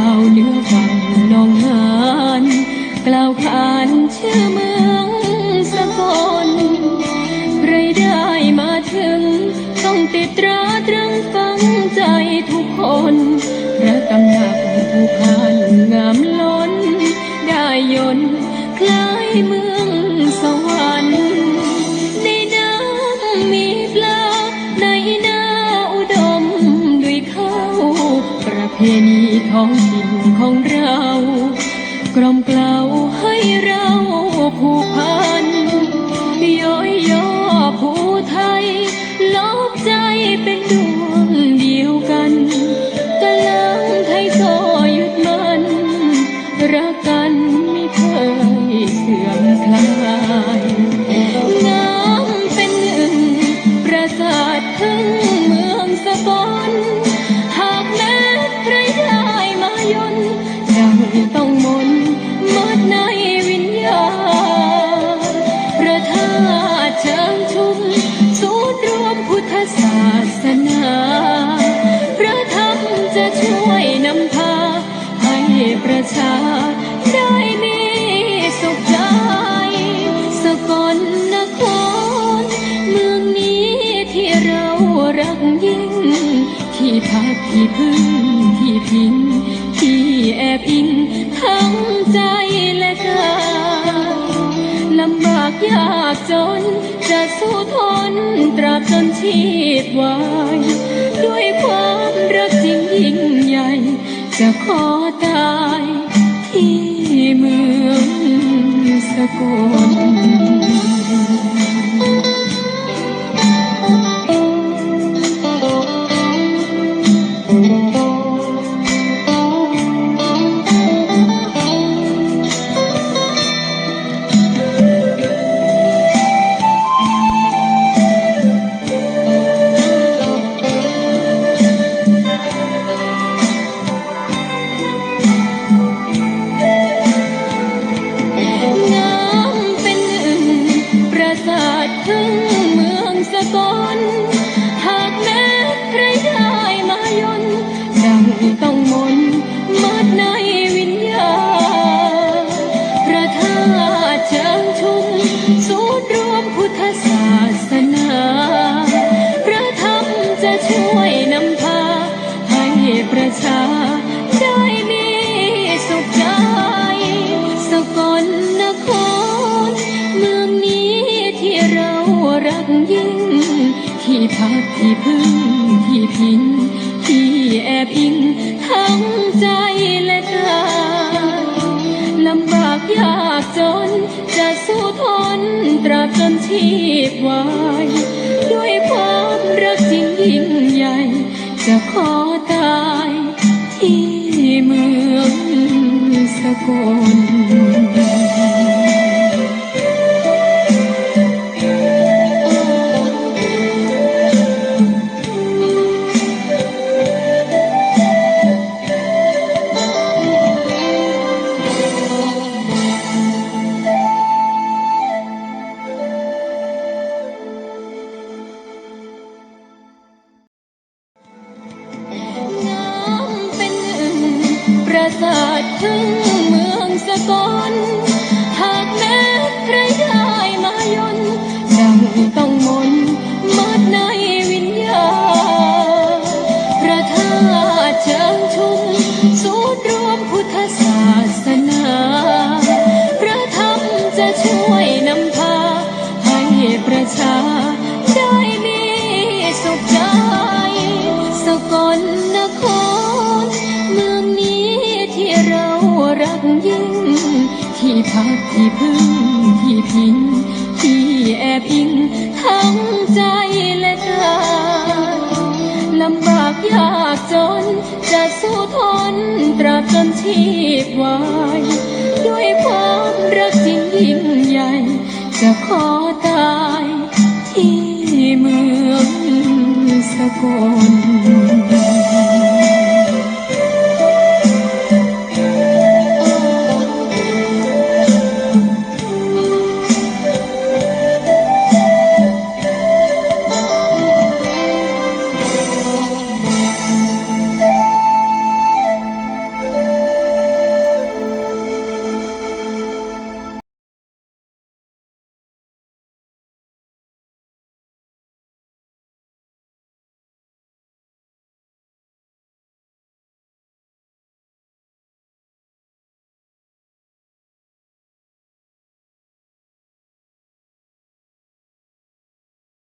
าวเหนื้อฝั่งหนองหานกล่าวขานชื่อเมือง องถิ่นของเรา กล่อมเกลาให้เรา ชา ได้มีสุขใจ สกลนคร เมืองนี้ที่เรารักยิ่ง ที่พักที่พึ่งที่พิง ที่แอบอิงทั้งใจและกายลำบากยากจน จะสู้ทนตราบจนชีพวายด้วยความรักจริงยิ่งใหญ่จะขอตาย สก ที่พึ่งที่พิงที่แอบอิงทั้งใจและกายลำบากยากจนจะสู้ทนตราบจนชีพวายด้วยความรักจริงยิ่งใหญ่ จะขอตายที่เมืองสกล ประสาทถึงเมืองสกล ที่พักที่พึ่งที่พิงที่แอบอิงทั้งใจและกายลำบากยากจนจะสู้ทนตราบจนชีพวายด้วยความรักจริงยิ่งใหญ่ จะขอตายที่เมืองสกล